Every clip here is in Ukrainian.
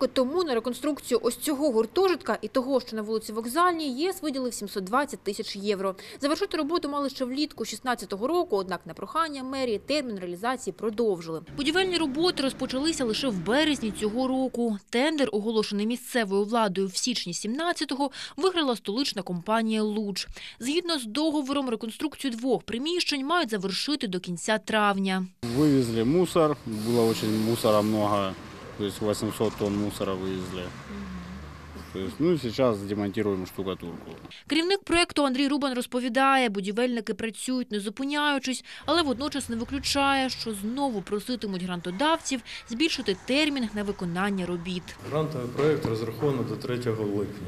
роки тому на реконструкцію ось цього гуртожитка і того, що на вулиці Вокзальній, ЄС виділив 720 тисяч євро. Завершити роботу мали ще влітку 16-го року, однак на прохання мерії термін реалізації продовжили. Будівельні роботи розпочалися лише в березні цього року. Тендер, оголошений місцевою владою в січні 17-го, виграла столична компанія «Луч». Згідно з договором, реконструкцію двох приміщень мають завершити до кінця травня. Вывезли мусор, было очень мусора много, то есть 800 тонн мусора вывезли. То есть, ну и сейчас демонтируем штукатурку. Керівник проекту Андрій Рубан розповідає, будівельники працюють не зупиняючись, але водночас не виключає, що знову проситимуть грантодавців збільшити термін на виконання робіт. Грантовий проєкт розраховано до 3 липня.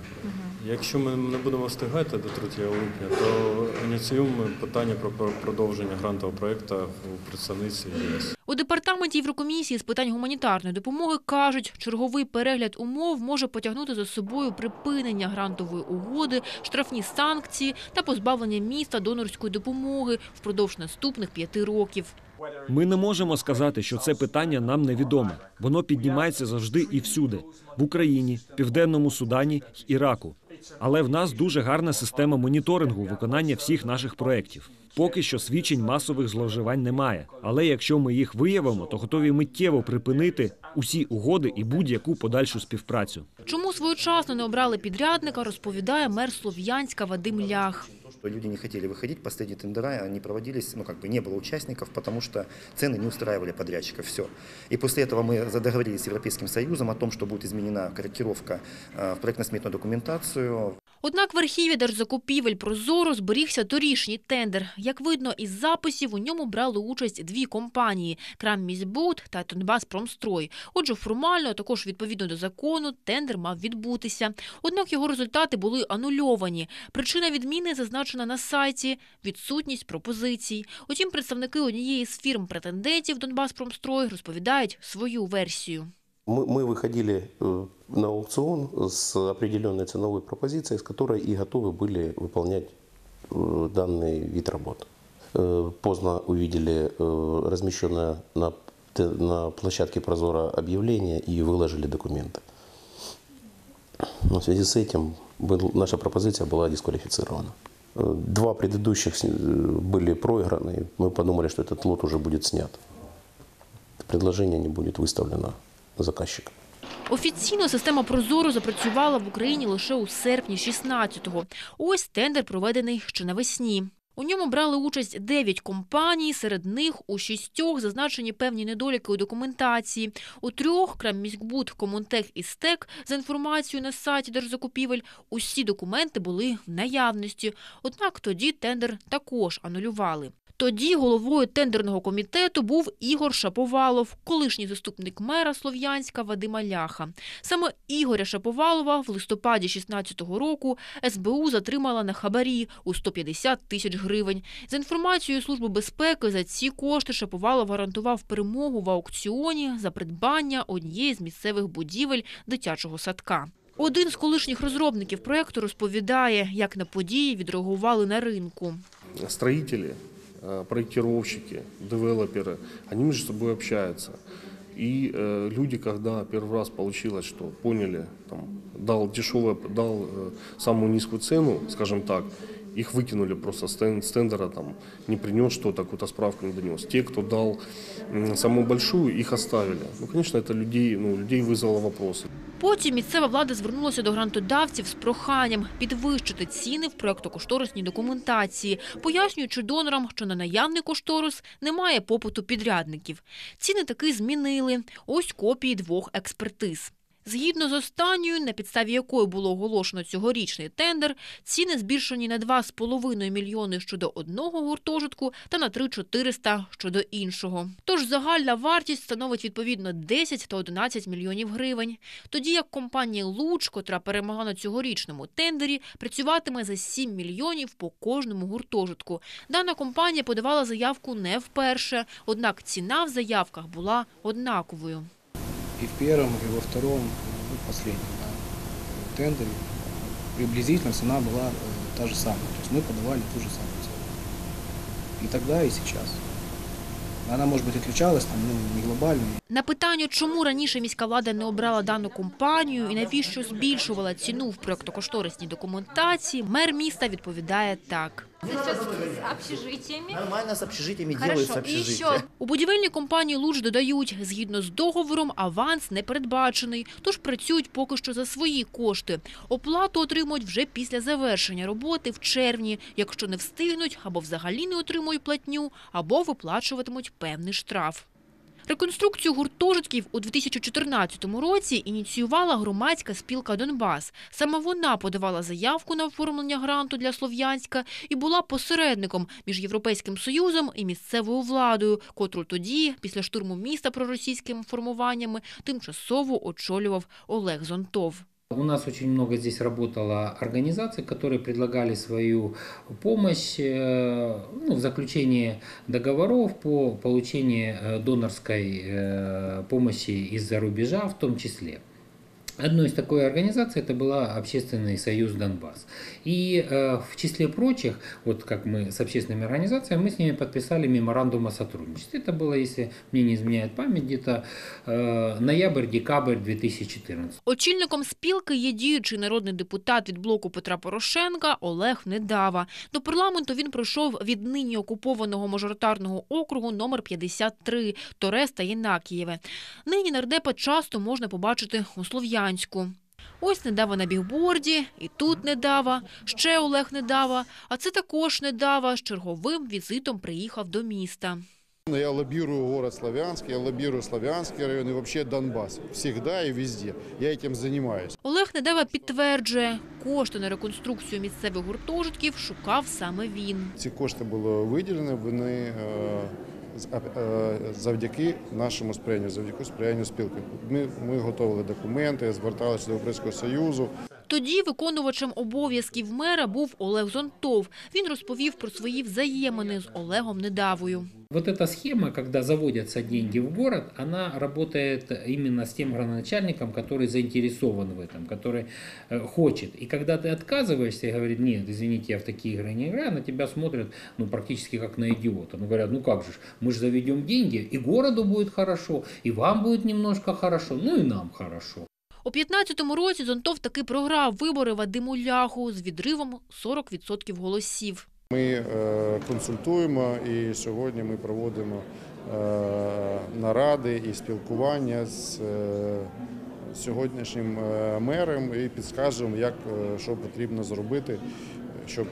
Якщо ми не будемо встигати до 3 липня, то ініціюємо питання про про продовження грантового проєкту у представництві ЄС. У департаменті Єврокомісії з питань гуманітарної допомоги кажуть, черговий перегляд умов може потягнути за собою припинення грантової угоди, штрафні санкції та позбавлення міста донорської допомоги впродовж наступних п'яти років. Ми не можемо сказати, що це питання нам невідоме. Воно піднімається завжди і всюди в Україні, Південному Судані Іраку. Але в нас дуже гарна система моніторингу виконання всіх наших проєктів. Поки що свідчень масових зловживань немає. Але якщо ми їх виявимо, то готові миттєво припинити усі угоди і будь-яку подальшу співпрацю. Чому своєчасно не обрали підрядника, розповідає мер Слов'янська Вадим Лях. что люди не хотели выходить, последние тендера, они проводились, ну как бы не было участников, потому что цены не устраивали подрядчиков, все. И после этого мы договорились с Европейским Союзом о том, что будет изменена корректировка э, в проектно-сметную документацию, Однак в архіві держзакупівель «Прозоро» зберігся торішній тендер. Як видно із записів, у ньому брали участь дві компанії – «Крамміськбуд» та «Тонбаспромстрой». Отже, формально, а також відповідно до закону, тендер мав відбутися. Однак його результати були анульовані. Причина відміни зазначена на сайті – відсутність пропозицій. Утім, представники однієї з фірм-претендентів «Донбаспромстрой» розповідають свою версію. Мы, мы выходили э, на аукцион с определенной ценовой пропозицией, с которой и готовы были выполнять э, данный вид работ. Э, Поздно увидели э, размещенное на, т- на площадке Прозора объявление и выложили документы. Но в связи с этим был- наша пропозиция была дисквалифицирована. Э, Два предыдущих с- э, были проиграны. Мы подумали, что этот лот уже будет снят. Предложение не будет выставлено заказчиком. Офіційно система «Прозоро» запрацювала в Україні лише у серпні 16-го. Ось тендер проведений ще навесні. У ньому брали участь 9 компаній, серед них у шістьох зазначені певні недоліки у документації. У трьох – Крамміськбуд, Комунтех і СТЕК за інформацією на сайті держзакупівель усі документи були в наявності. Однак тоді тендер також анулювали. Тоді головою тендерного комітету був Ігор Шаповалов, колишній заступник мера Слов'янська Вадима Ляха. Саме Ігоря Шаповалова в листопаді 16-го року СБУ затримала на хабарі у 150 тисяч гривень. За інформацією Служби безпеки, за ці кошти Шаповалов гарантував перемогу в аукціоні за придбання однієї з місцевих будівель дитячого садка. Один з колишніх розробників проекту розповідає, як на події відреагували на ринку. строители, э, проектировщики, девелоперы, они между собой общаются. И э, люди, когда первый раз получилось, что поняли, там, дал дешевое, дал э, самую низкую цену, скажем так, их выкинули просто с тен- с тендера, там, не принес что-то, какую-то справку не донес. Те, кто дал м, самую большую, их оставили. Ну, конечно, это людей, ну, людей вызвало вопросы. Потім місцева влада звернулася до грантодавців з проханням підвищити ціни в проєктокошторисній документації, пояснюючи донорам, що на наявний кошторис немає попиту підрядників. Ціни таки змінили. Ось копії двох експертиз. Згідно з останньою, на підставі якої було оголошено цьогорічний тендер, ціни збільшені на 2,5 мільйони щодо одного гуртожитку та на 3-400 щодо іншого. Тож загальна вартість становить відповідно 10 та 11 мільйонів гривень. Тоді як компанія «Луч», котра перемогла на цьогорічному тендері, працюватиме за 7 мільйонів по кожному гуртожитку. Дана компанія подавала заявку не вперше, однак ціна в заявках була однаковою и в первом, и во втором, ну, последнем да, тендере приблизительно цена была э, та же самая. То есть мы подавали ту же самую цену. И тогда, и сейчас. Она, может быть, отличалась, там, ну, не глобально, На питання, чому раніше міська влада не обрала дану компанію і навіщо збільшувала ціну в проектокошторисній документації, мер міста відповідає так. Сейчас с общежитиями. Нормально з общежитиями Хорошо. делается общежитие. У будівельній компанії Луч додають, згідно з договором, аванс не передбачений, тож працюють поки що за свої кошти. Оплату отримують вже після завершення роботи в червні, якщо не встигнуть або взагалі не отримують платню, або виплачуватимуть певний штраф. Реконструкцію гуртожитків у 2014 році ініціювала громадська спілка «Донбас». Саме вона подавала заявку на оформлення гранту для Слов'янська і була посередником між Європейським Союзом і місцевою владою, котру тоді, після штурму міста проросійськими формуваннями, тимчасово очолював Олег Зонтов. У нас очень много здесь работало организаций, которые предлагали свою помощь э, ну, в заключении договоров по получению э, донорской э, помощи из-за рубежа в том числе. Одной из такой организаций это была Общественный союз Донбасс. И э, в числе прочих, вот как мы с общественными организациями, мы с ними подписали меморандум о сотрудничестве. Это было, если мне не изменяет память, где-то э, ноябрь-декабрь 2014. Очільником спілки є діючий народний депутат від блоку Петра Порошенка Олег Недава. До парламенту він пройшов від нині окупованого мажоритарного округу номер 53 Торес та Єнакієве. Нині нардепа часто можна побачити у Слов'янську. Ось Недава на бігборді, і тут Недава, ще Олег Недава, а це також Недава з черговим візитом приїхав до міста. Я лоббирую город Славянск, я лоббирую Славянский район и вообще Донбасс. Всегда и везде. Я этим занимаюсь. Олег Недава підтверджує, кошти на реконструкцію місцевих гуртожитків шукав саме він. Ці кошти були виділені, вони е, завдяки нашому сприянню, завдяки сприянню спілки. Ми, ми готували документи, зверталися до Європейського Союзу. Тоді виконувачем обов'язків мера був Олег Зонтов. Він розповів про свої взаємини з Олегом Недавою. Вот эта схема, когда заводятся деньги в город, она работает именно с тем градоначальником, который заинтересован в этом, который э, хочет. И когда ты отказываешься и говорит, нет, извините, я в такие игры не играю, на тебя смотрят ну, практически как на идиота. Ну, говорят, ну как же, ж, мы же заведем деньги, и городу будет хорошо, и вам будет немножко хорошо, ну и нам хорошо. У 15-му році Зонтов таки програв вибори Вадиму Ляху з відривом 40% голосів. Ми е, консультуємо і сьогодні ми проводимо е, наради і спілкування з е, сьогоднішнім мером і підскажемо, як що потрібно зробити, щоб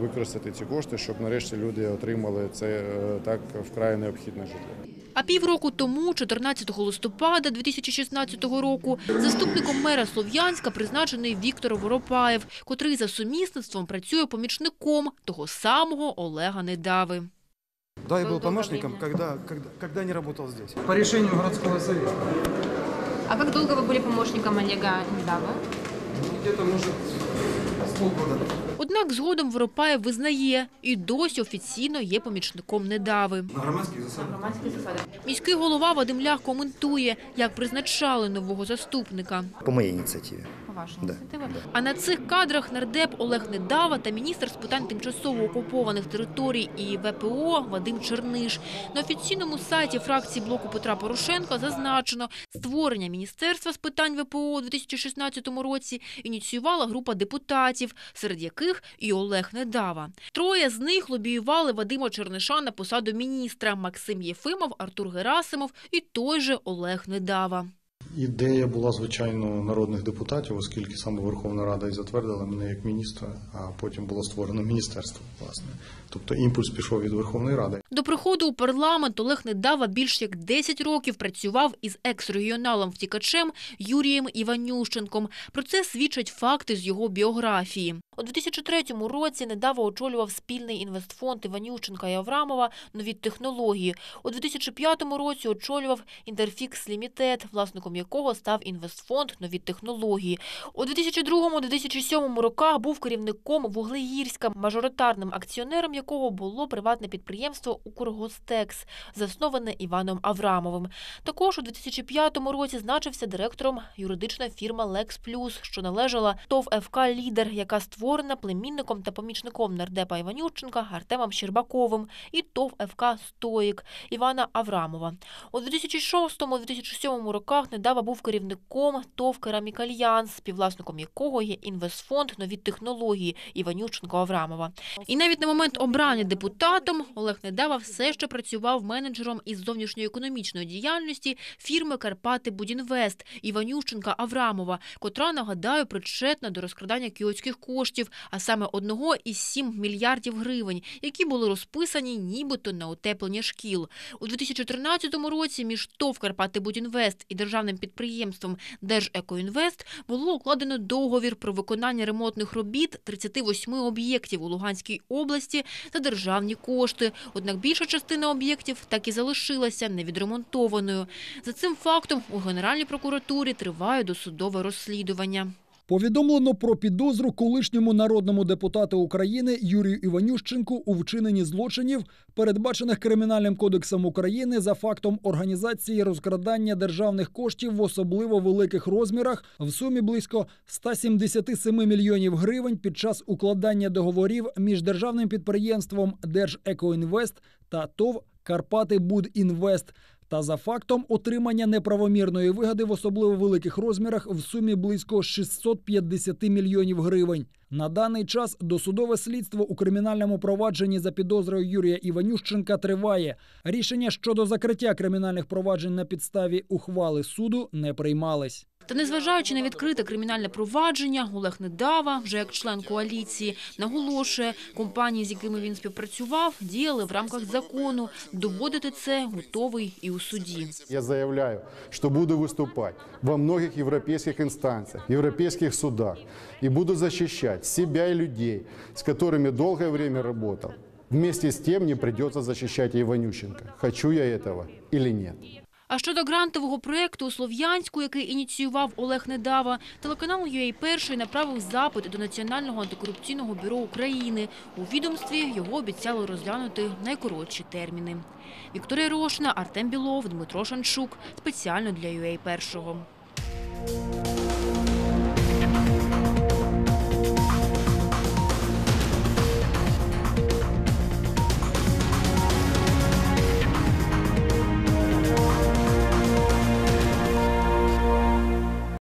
використати ці кошти, щоб нарешті люди отримали це так вкрай необхідне житло. А півроку тому, 14 листопада 2016 року, заступником мера Слов'янська призначений Віктор Воропаєв, котрий за сумісництвом працює помічником того самого Олега Недави. Да, я Был был долгое помощником, время. когда, когда, когда не работал здесь. По решению городского совета. А как долго вы были помощником Олега Недава? Где-то, может, с полгода. Однак згодом Воропаєв визнає і досі офіційно є помічником Недави. На громадских засадах. Громадские засады. Міський голова Вадим Лях коментує, як призначали нового заступника. По моей инициативе. По Да. А на цих кадрах нардеп Олег Недава та міністр з питань тимчасово окупованих територій і ВПО Вадим Черниш. На офіційному сайті фракції блоку Петра Порошенка зазначено, створення міністерства з питань ВПО у 2016 році ініціювала група депутатів, серед яких і Олег Недава. Троє з них лобіювали Вадима Черниша на посаду міністра Максим Єфимов, Артур Герасимов і той же Олег Недава. Ідея була, звичайно, народних депутатів, оскільки саме Верховна Рада і затвердила мене як міністра, а потім було створено міністерство, власне. Тобто імпульс пішов від Верховної Ради. До приходу у парламент Олег Недава більш як 10 років працював із екс-регіоналом-втікачем Юрієм Іванющенком. Про це свідчать факти з його біографії. У 2003 році Недава очолював спільний інвестфонд Іванющенка і Аврамова «Нові технології». У 2005 році очолював Інтерфікс Лімітед, власником якого став інвестфонд нові технології. У 2002-2007 роках був керівником Вуглегірська, мажоритарним акціонером якого було приватне підприємство «Укргостекс», засноване Іваном Аврамовим. Також у 2005 році значився директором юридична фірма «Лекс Плюс», що належала ТОВ ФК «Лідер», яка створена племінником та помічником нардепа Іванющенка Артемом Щербаковим, і ТОВ ФК «Стоїк» Івана Аврамова. У 2006-2007 роках Недава був керівником ТОВ «Керамікальянс», співвласником якого є інвестфонд «Нові технології» Іванющенко Аврамова. І навіть на момент обрання депутатом Олег Недава все ще працював менеджером із зовнішньоекономічної діяльності фірми «Карпати Будінвест» Іванющенка Аврамова, котра, нагадаю, причетна до розкрадання кіотських коштів, а саме одного із 7 мільярдів гривень, які були розписані нібито на утеплення шкіл. У 2014 році між ТОВ «Карпати Будінвест» і державним підприємством «Держекоінвест» було укладено договір про виконання ремонтних робіт 38 об'єктів у Луганській області за державні кошти. Однак більша частина об'єктів так і залишилася невідремонтованою. За цим фактом у Генеральній прокуратурі триває досудове розслідування. Повідомлено про підозру колишньому народному депутату України Юрію Іванющенку у вчиненні злочинів, передбачених Кримінальним кодексом України за фактом організації розкрадання державних коштів в особливо великих розмірах в сумі близько 177 мільйонів гривень під час укладання договорів між державним підприємством Держекоінвест та ТОВ Карпати Будінвест та за фактом отримання неправомірної вигоди в особливо великих розмірах в сумі близько 650 мільйонів гривень. На даний час досудове слідство у кримінальному провадженні за підозрою Юрія Іванющенка триває. Рішення щодо закриття кримінальних проваджень на підставі ухвали суду не приймались. Та незважаючи на відкрите кримінальне провадження, Олег Недава, вже як член коаліції, наголошує, компанії, з якими він співпрацював, діяли в рамках закону. Доводити це готовий і у суді. Я заявляю, что буду выступать во многих европейских инстанциях, европейских судах и буду защищать себя и людей, с которыми долгое время работал. Вместе с тем не придется защищать Иванющенко. Хочу я этого или нет. А щодо грантового проєкту у Слов'янську, який ініціював Олег Недава, телеканал UA Перший направив запит до Національного антикорупційного бюро України. У відомстві його обіцяли розглянути найкоротші терміни. Вікторія Рошна, Артем Білов, Дмитро Шанчук. Спеціально для UA Першого.